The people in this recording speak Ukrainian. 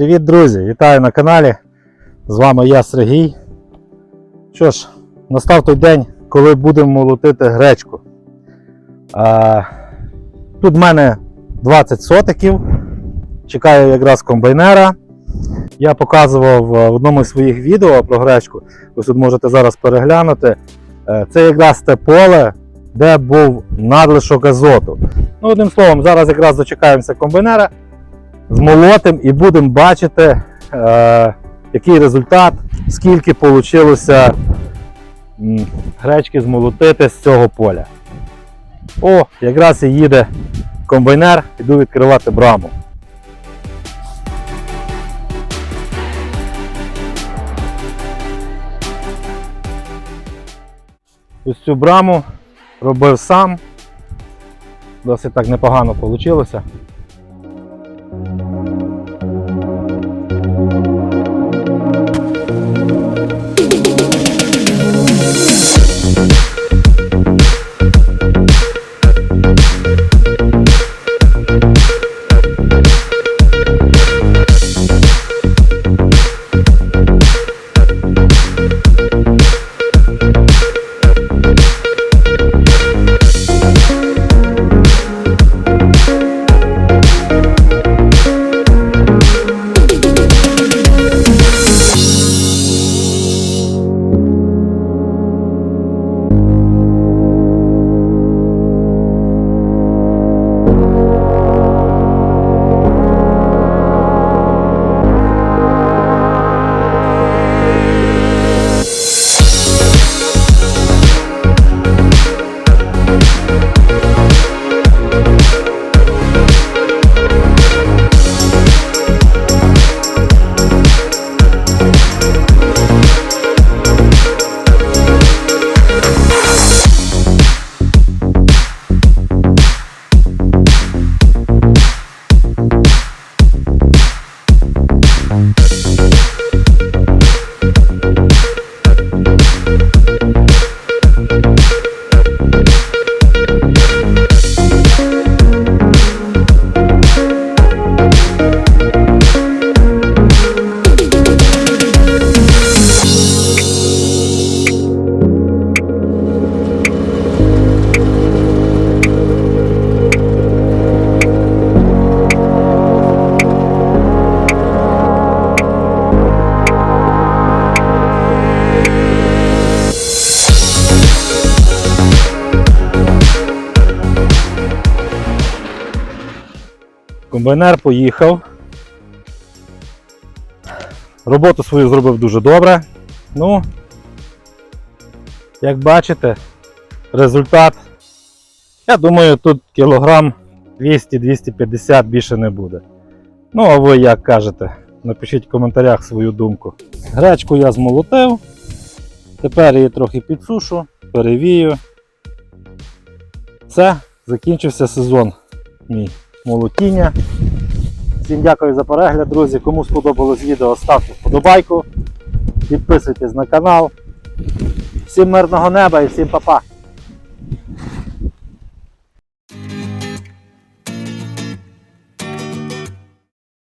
Привіт, друзі! Вітаю на каналі. З вами я Сергій. Що ж, настав той день, коли будемо молотити гречку. А, тут в мене 20 сотиків. Чекаю якраз комбайнера. Я показував е, в одному з своїх відео про гречку. Ви тут можете зараз переглянути. Е, Це якраз те поле, де був надлишок азоту. Ну, одним словом, зараз якраз дочекаємося комбайнера змолотим і будемо бачити, е, який результат, скільки вийшло гречки змолотити з цього поля. О, якраз і їде комбайнер, іду відкривати браму. Ось цю браму робив сам. Досить так непогано вийшло. Комбайнер поїхав. Роботу свою зробив дуже добре. Ну, як бачите, результат, я думаю, тут кілограм 200-250 більше не буде. Ну, а ви як кажете, напишіть в коментарях свою думку. Гречку я змолотив. Тепер її трохи підсушу, перевію. Все, закінчився сезон мій молотіння. Всім дякую за перегляд, друзі. Кому сподобалось відео, ставте вподобайку, підписуйтесь на канал. Всім мирного неба і всім па-па!